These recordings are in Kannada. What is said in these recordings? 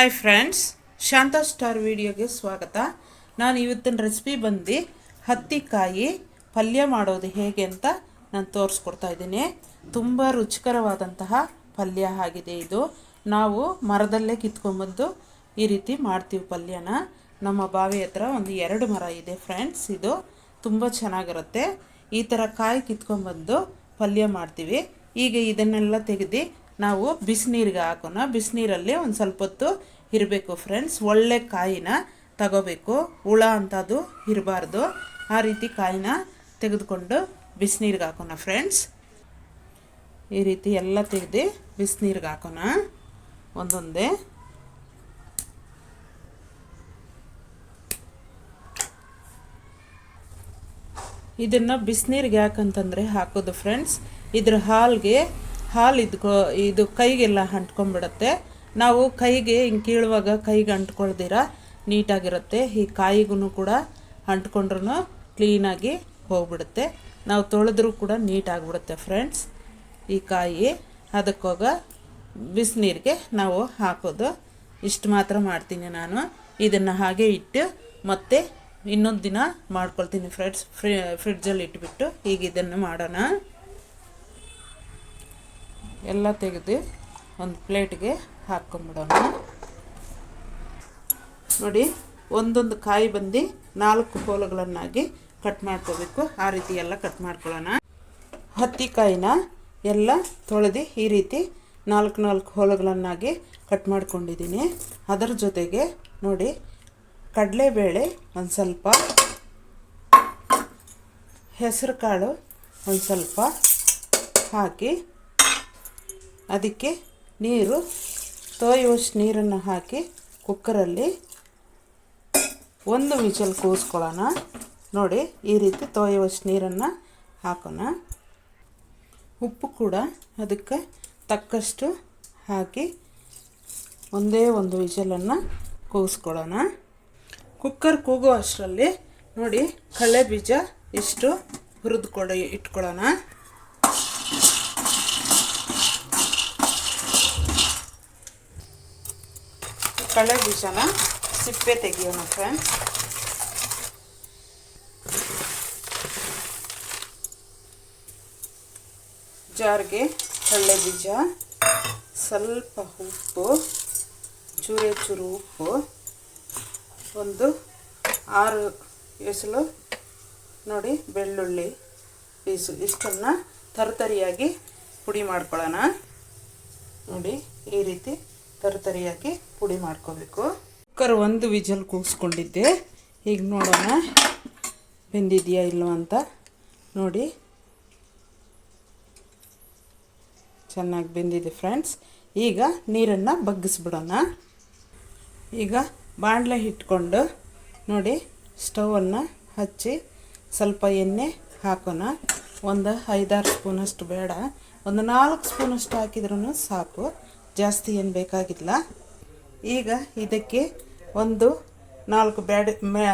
ಹಾಯ್ ಫ್ರೆಂಡ್ಸ್ ಶಾಂತಾ ಸ್ಟಾರ್ ವಿಡಿಯೋಗೆ ಸ್ವಾಗತ. ನಾನು ಇವತ್ತಿನ ರೆಸಿಪಿ ಬಂದು ಹತ್ತಿಕಾಯಿ ಪಲ್ಯ ಮಾಡೋದು ಹೇಗೆ ಅಂತ ನಾನು ತೋರಿಸ್ಕೊಡ್ತಾ ಇದ್ದೀನಿ. ತುಂಬ ರುಚಿಕರವಾದಂತಹ ಪಲ್ಯ ಆಗಿದೆ ಇದು. ನಾವು ಮರದಲ್ಲೇ ಕಿತ್ಕೊಂಬಂದು ಈ ರೀತಿ ಮಾಡ್ತೀವಿ ಪಲ್ಯನ. ನಮ್ಮ ಬಾವಿ ಹತ್ರ ಒಂದು ಎರಡು ಮರ ಇದೆ ಫ್ರೆಂಡ್ಸ್ ಇದು ತುಂಬ ಚೆನ್ನಾಗಿರುತ್ತೆ. ಈ ಥರ ಕಾಯಿ ಕಿತ್ಕೊಂಬಂದು ಪಲ್ಯ ಮಾಡ್ತೀವಿ. ಈಗ ಇದನ್ನೆಲ್ಲ ತೆಗೆದು ನಾವು ಬಿಸಿನೀರಿಗೆ ಹಾಕೋಣ. ಬಿಸಿನೀರಲ್ಲಿ ಒಂದು ಸ್ವಲ್ಪ ಹೊತ್ತು ಇರಬೇಕು ಫ್ರೆಂಡ್ಸ್ ಒಳ್ಳೆ ಕಾಯಿನ ತಗೋಬೇಕು. ಹುಳ ಅಂಥದ್ದು ಇರಬಾರ್ದು. ಆ ರೀತಿ ಕಾಯಿನ ತೆಗೆದುಕೊಂಡು ಬಿಸಿನೀರಿಗೆ ಹಾಕೋಣ ಫ್ರೆಂಡ್ಸ್ ಈ ರೀತಿ ಎಲ್ಲ ತೆಗೆದು ಬಿಸಿನೀರಿಗೆ ಹಾಕೋಣ. ಒಂದೊಂದೇ. ಇದನ್ನು ಬಿಸಿನೀರಿಗೆ ಯಾಕಂತಂದರೆ ಹಾಕೋದು ಫ್ರೆಂಡ್ಸ್ ಇದ್ರ ಹಾಲ್ಗೆ ಹಾಲು ಇದು ಕೈಗೆಲ್ಲ ಅಂಟ್ಕೊಂಡ್ಬಿಡತ್ತೆ. ನಾವು ಕೈಗೆ ಹಿಂಗೆ ಕೀಳುವಾಗ ಕೈಗೆ ಅಂಟ್ಕೊಳ್ದಿರ ನೀಟಾಗಿರುತ್ತೆ. ಈ ಕಾಯಿಗೂ ಕೂಡ ಅಂಟ್ಕೊಂಡ್ರೂ ಕ್ಲೀನಾಗಿ ಹೋಗ್ಬಿಡುತ್ತೆ. ನಾವು ತೊಳೆದ್ರೂ ಕೂಡ ನೀಟಾಗಿಬಿಡುತ್ತೆ ಫ್ರೆಂಡ್ಸ್. ಈ ಕಾಯಿ ಅದಕ್ಕೋಗ ಬಿಸಿನೀರಿಗೆ ನಾವು ಹಾಕೋದು. ಇಷ್ಟು ಮಾತ್ರ ಮಾಡ್ತೀನಿ ನಾನು. ಇದನ್ನು ಹಾಗೆ ಇಟ್ಟು ಮತ್ತೆ ಇನ್ನೊಂದು ದಿನ ಮಾಡ್ಕೊಳ್ತೀನಿ ಫ್ರೆಂಡ್ಸ್. ಫ್ರಿ, ಫ್ರಿಡ್ಜಲ್ಲಿ ಇಟ್ಬಿಟ್ಟು ಈಗ ಇದನ್ನು ಮಾಡೋಣ. ಎಲ್ಲ ತೆಗೆದು ಒಂದು ಪ್ಲೇಟ್ಗೆ ಹಾಕ್ಕೊಂಬಿಡೋಣ. ನೋಡಿ, ಒಂದೊಂದು ಕಾಯಿ ಬಂದು ನಾಲ್ಕು ಹೋಲುಗಳನ್ನಾಗಿ ಕಟ್ ಮಾಡ್ಕೋಬೇಕು. ಆ ರೀತಿ ಎಲ್ಲ ಕಟ್ ಮಾಡ್ಕೊಳ್ಳೋಣ. ಹತ್ತಿ ಕಾಯಿನ ಎಲ್ಲ ತೊಳೆದು ಈ ರೀತಿ ನಾಲ್ಕು ನಾಲ್ಕು ಹೋಲುಗಳನ್ನಾಗಿ ಕಟ್ ಮಾಡ್ಕೊಂಡಿದ್ದೀನಿ. ಅದರ ಜೊತೆಗೆ ನೋಡಿ, ಕಡಲೆಬೇಳೆ ಒಂದು ಸ್ವಲ್ಪ ಹೆಸರು ಕಾಳು ಒಂದು ಸ್ವಲ್ಪ ಹಾಕಿ ಅದಕ್ಕೆ ನೀರು ತೋಯುವಷ್ಟು ನೀರನ್ನು ಹಾಕಿ ಕುಕ್ಕರಲ್ಲಿ ಒಂದು ವಿಚಲ್ ಕೂಸ್ಕೊಳ್ಳೋಣ ನೋಡಿ, ಈ ರೀತಿ ತೋಯುವಷ್ಟು ನೀರನ್ನು ಹಾಕೋಣ. ಉಪ್ಪು ಕೂಡ ಅದಕ್ಕೆ ತಕ್ಕಷ್ಟು ಹಾಕಿ ಒಂದೇ ಒಂದು ವಿಜಲನ್ನು ಕೂಗಿಸ್ಕೊಳ್ಳೋಣ ಕುಕ್ಕರ್ ಕೂಗೋ ಅಷ್ಟರಲ್ಲಿ ನೋಡಿ ಕಳೆ ಬೀಜ ಇಷ್ಟು ಹುರಿದುಕೊಡಿ ಇಟ್ಕೊಳ್ಳೋಣ. ಕಡಲೆ ಬೀಜನ ಸಿಪ್ಪೆ ತೆಗಿಯೋಣ ಫ್ರೆಂಡ್ಸ್ ಜಾರ್ಗೆ ಕಡಲೆ ಬೀಜ, ಸ್ವಲ್ಪ ಉಪ್ಪು, ಚೂರೆ ಚೂರು ಉಪ್ಪು, ಒಂದು ಆರು ಎಸಲು ನೋಡಿ ಬೆಳ್ಳುಳ್ಳಿ ಪೀಸು. ಇಷ್ಟನ್ನು ತರತರಿಯಾಗಿ ಪುಡಿ ಮಾಡ್ಕೊಳ್ಳೋಣ. ನೋಡಿ ಈ ರೀತಿ ತರತರಿಯಾಗಿ ಪುಡಿ ಮಾಡ್ಕೋಬೇಕು. ಕುಕ್ಕರ್ ಒಂದು ವಿಜಲ್ ಕೂಗಿಸ್ಕೊಂಡಿದ್ದೆ. ಈಗ ನೋಡೋಣ ಬೆಂದಿದೆಯಾ ಇಲ್ವ ಅಂತ. ನೋಡಿ. ಚೆನ್ನಾಗಿ ಬೆಂದಿದೆ ಫ್ರೆಂಡ್ಸ್. ಈಗ ನೀರನ್ನು ಬಗ್ಗಿಸ್ಬಿಡೋಣ. ಈಗ ಬಾಣಲೆ ಇಟ್ಕೊಂಡು ನೋಡಿ ಸ್ಟವನ್ನು ಹಚ್ಚಿ ಸ್ವಲ್ಪ ಎಣ್ಣೆ ಹಾಕೋಣ. ಒಂದು ಐದಾರು ಸ್ಪೂನಷ್ಟು ಬೇಡ. ಒಂದು ನಾಲ್ಕು ಸ್ಪೂನಷ್ಟು ಹಾಕಿದ್ರೂ ಸಾಕು. ಜಾಸ್ತಿ ಏನು ಬೇಕಾಗಿಲ್ಲ. ಈಗ ಇದಕ್ಕೆ ಒಂದು ನಾಲ್ಕು ಬ್ಯಾಡ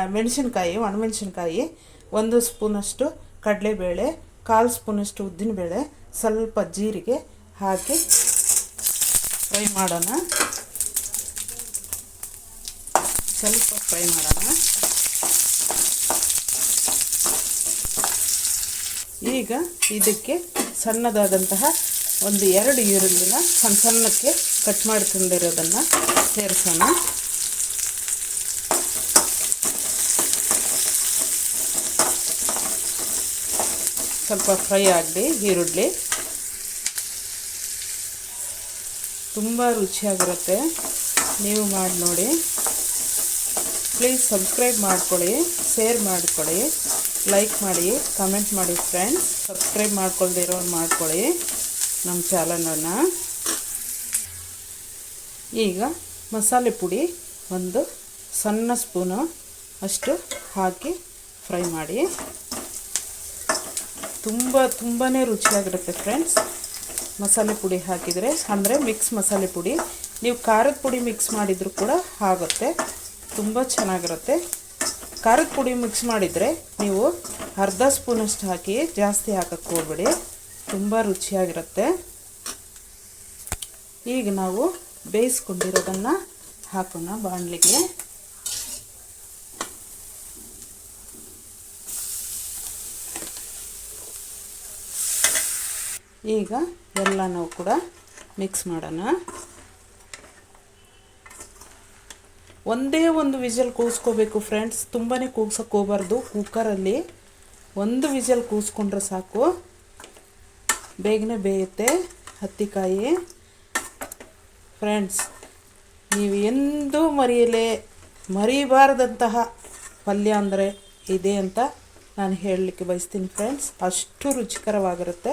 ಮೆಣಸಿನ್ಕಾಯಿ, ಒಣಮೆಣಸಿನ್ಕಾಯಿ, ಒಂದು ಸ್ಪೂನಷ್ಟು ಕಡಲೆಬೇಳೆ, ಕಾಲು ಸ್ಪೂನಷ್ಟು ಉದ್ದಿನಬೇಳೆ, ಸ್ವಲ್ಪ ಜೀರಿಗೆ ಹಾಕಿ ಫ್ರೈ ಮಾಡೋಣ. ಸ್ವಲ್ಪ ಫ್ರೈ ಮಾಡೋಣ. ಈಗ ಇದಕ್ಕೆ ಸಣ್ಣದಾದಂತಹ ಒಂದು ಎರಡು ಈರುಳ್ಳಿನ ಸಣ್ಣ ಸಣ್ಣಕ್ಕೆ ಕಟ್ ಮಾಡ್ಕೊಂಡಿರೋದನ್ನು ಸೇರಿಸೋಣ. ಸ್ವಲ್ಪ ಫ್ರೈ ಆಗಲಿ ಈರುಳ್ಳಿ. ತುಂಬ ರುಚಿಯಾಗಿರುತ್ತೆ. ನೀವು ಮಾಡಿ ನೋಡಿ. ಪ್ಲೀಸ್ ಸಬ್ಸ್ಕ್ರೈಬ್ ಮಾಡ್ಕೊಳ್ಳಿ, ಶೇರ್ ಮಾಡಿಕೊಳ್ಳಿ, ಲೈಕ್ ಮಾಡಿ, ಕಮೆಂಟ್ ಮಾಡಿ ಫ್ರೆಂಡ್ಸ್. ಸಬ್ಸ್ಕ್ರೈಬ್ ಮಾಡ್ಕೊಳ್ದಿರೋರು ಮಾಡ್ಕೊಳ್ಳಿ. ನಮ್ಮ ಚಾಲನನ ಈಗ ಮಸಾಲೆ ಪುಡಿ ಒಂದು ಸಣ್ಣ ಸ್ಪೂನು ಅಷ್ಟು ಹಾಕಿ ಫ್ರೈ ಮಾಡಿ. ತುಂಬ ತುಂಬಾ ರುಚಿಯಾಗಿರುತ್ತೆ ಫ್ರೆಂಡ್ಸ್. ಮಸಾಲೆ ಪುಡಿ ಹಾಕಿದರೆ, ಅಂದರೆ ಮಿಕ್ಸ್ ಮಸಾಲೆ ಪುಡಿ. ನೀವು ಖಾರದ ಪುಡಿ ಮಿಕ್ಸ್ ಮಾಡಿದರೂ ಕೂಡ ಆಗುತ್ತೆ. ತುಂಬ ಚೆನ್ನಾಗಿರುತ್ತೆ. ಖಾರದ ಪುಡಿ ಮಿಕ್ಸ್ ಮಾಡಿದರೆ ನೀವು ಅರ್ಧ ಸ್ಪೂನಷ್ಟು ಹಾಕಿ ಜಾಸ್ತಿ ಹಾಕಕ್ಕೆ ಹೋಗ್ಬೇಡಿ. ತುಂಬ ರುಚಿಯಾಗಿರುತ್ತೆ. ಈಗ ನಾವು ಬೇಯಿಸ್ಕೊಂಡಿರೋದನ್ನು ಹಾಕೋಣ ಬಾಣಲಿಗೆ. ಈಗ ಎಲ್ಲ ನಾವು ಕೂಡ ಮಿಕ್ಸ್ ಮಾಡೋಣ. ಒಂದೇ ಒಂದು ವಿಜಲ್ ಕೂಗಿಸ್ಕೋಬೇಕು ಫ್ರೆಂಡ್ಸ್. ತುಂಬಾ ಕೂಗ್ಸೋಕೆ ಹೋಗ್ಬಾರ್ದು. ಕುಕ್ಕರಲ್ಲಿ ಒಂದು ವಿಜಲ್ ಕೂಗಿಸ್ಕೊಂಡ್ರೆ ಸಾಕು. ಬೇಗನೆ ಬೇಯುತ್ತೆ. ಹತ್ತಿಕಾಯಿ. ಫ್ರೆಂಡ್ಸ್, ನೀವು ಎಂದೂ ಮರೆಯಲೇ, ಮರಿಬಾರ್ದಂತಹ ಪಲ್ಯ ಅಂದರೆ ಇದೆ ಅಂತ ನಾನು ಹೇಳಲಿಕ್ಕೆ ಬಯಸ್ತೀನಿ ಫ್ರೆಂಡ್ಸ್. ಅಷ್ಟು ರುಚಿಕರವಾಗಿರುತ್ತೆ.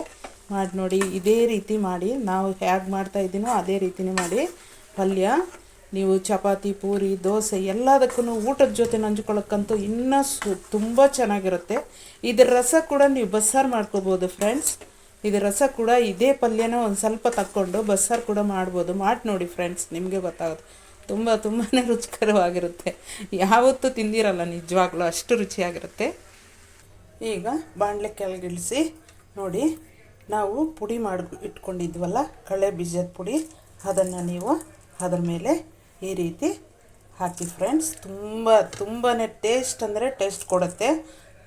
ಮಾಡಿ ನೋಡಿ, ಇದೇ ರೀತಿ ಮಾಡಿ. ನಾವು ಹೇಗೆ ಮಾಡ್ತಾ ಇದ್ದೀನೋ ಅದೇ ರೀತಿನೇ ಮಾಡಿ. ಪಲ್ಯ, ನೀವು ಚಪಾತಿ, ಪೂರಿ, ದೋಸೆ ಎಲ್ಲದಕ್ಕೂ ಊಟದ ಜೊತೆ ನಂಚ್ಕೊಳ್ಳೋಕ್ಕಂತೂ ಇನ್ನೂ ಸು, ತುಂಬ ಚೆನ್ನಾಗಿರುತ್ತೆ. ಇದರ ರಸ ಕೂಡ ನೀವು ಬಸ್ಸಾರು ಮಾಡ್ಕೋಬೋದು ಫ್ರೆಂಡ್ಸ್. ಇದು ರಸ ಕೂಡ ಇದೇ ಪಲ್ಯನ ಒಂದು ಸ್ವಲ್ಪ ತಕ್ಕೊಂಡು ಬಸ್ಸಾರು ಕೂಡ ಮಾಡ್ಬೋದು. ಮಾಡಿ ನೋಡಿ ಫ್ರೆಂಡ್ಸ್ ನಿಮಗೆ ಗೊತ್ತಾಗುತ್ತೆ. ತುಂಬ ತುಂಬಾ ರುಚಿಕರವಾಗಿರುತ್ತೆ. ಯಾವತ್ತೂ ತಿಂದಿರಲ್ಲ, ನಿಜವಾಗ್ಲೂ ಅಷ್ಟು ರುಚಿಯಾಗಿರುತ್ತೆ. ಈಗ ಬಾಣಲೆ ಕೆಳಗಿಳಿಸಿ ನೋಡಿ, ನಾವು ಪುಡಿ ಮಾಡಿ ಇಟ್ಕೊಂಡಿದ್ವಲ್ಲ, ಕಳೆ ಬೀಜದ ಪುಡಿ. ಅದನ್ನು ನೀವು ಅದರ ಮೇಲೆ ಈ ರೀತಿ ಹಾಕಿ ಫ್ರೆಂಡ್ಸ್ ತುಂಬ ತುಂಬಾ ಟೇಸ್ಟ್ ಅಂದರೆ ಟೇಸ್ಟ್ ಕೊಡುತ್ತೆ.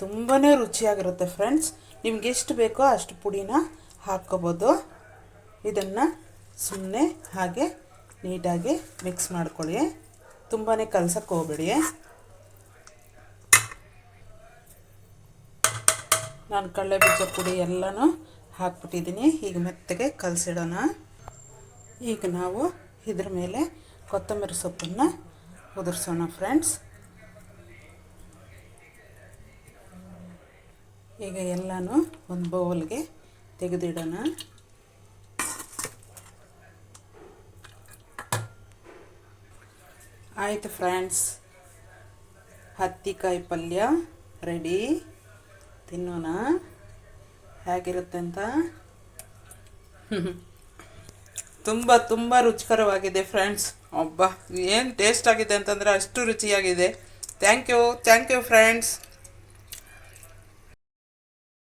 ತುಂಬಾ ರುಚಿಯಾಗಿರುತ್ತೆ ಫ್ರೆಂಡ್ಸ್ ನಿಮ್ಗೆ ಎಷ್ಟು ಬೇಕೋ ಅಷ್ಟು ಪುಡಿನ ಹಾಕ್ಕೋಬೋದು. ಇದನ್ನು ಸುಮ್ಮನೆ ಹಾಗೆ ನೀಟಾಗಿ ಮಿಕ್ಸ್ ಮಾಡ್ಕೊಳ್ಳಿ. ತುಂಬಾ ಕಲ್ಸಕ್ಕೆ ಹೋಗ್ಬೇಡಿ. ನಾನು ಕಡಲೆ ಬೀಜ ಪುಡಿ ಎಲ್ಲನೂ ಹಾಕ್ಬಿಟ್ಟಿದ್ದೀನಿ ಈಗ ಮೆತ್ತಗೆ ಕಲಸಿಡೋಣ. ಈಗ ನಾವು ಇದ್ರ ಮೇಲೆ ಕೊತ್ತಂಬರಿ ಸೊಪ್ಪನ್ನು ಉದುರಿಸೋಣ ಫ್ರೆಂಡ್ಸ್ ಈಗ ಎಲ್ಲನೂ ಒಂದು ಬೌಲ್ಗೆ ತೆಗೆದಿಡೋಣ. ಆಯಿತು ಫ್ರೆಂಡ್ಸ್. ಹತ್ತಿಕಾಯಿ ಪಲ್ಯ ರೆಡಿ. ತಿನ್ನೋಣ. ಹೇಗಿರುತ್ತೆ ಅಂತ? ತುಂಬ ತುಂಬ ರುಚಿಕರವಾಗಿದೆ ಫ್ರೆಂಡ್ಸ್. ಒಬ್ಬ ಏನು ಟೇಸ್ಟ್ ಆಗಿದೆ ಅಂತಂದರೆ ಅಷ್ಟು ರುಚಿಯಾಗಿದೆ. Thank you thank you friends.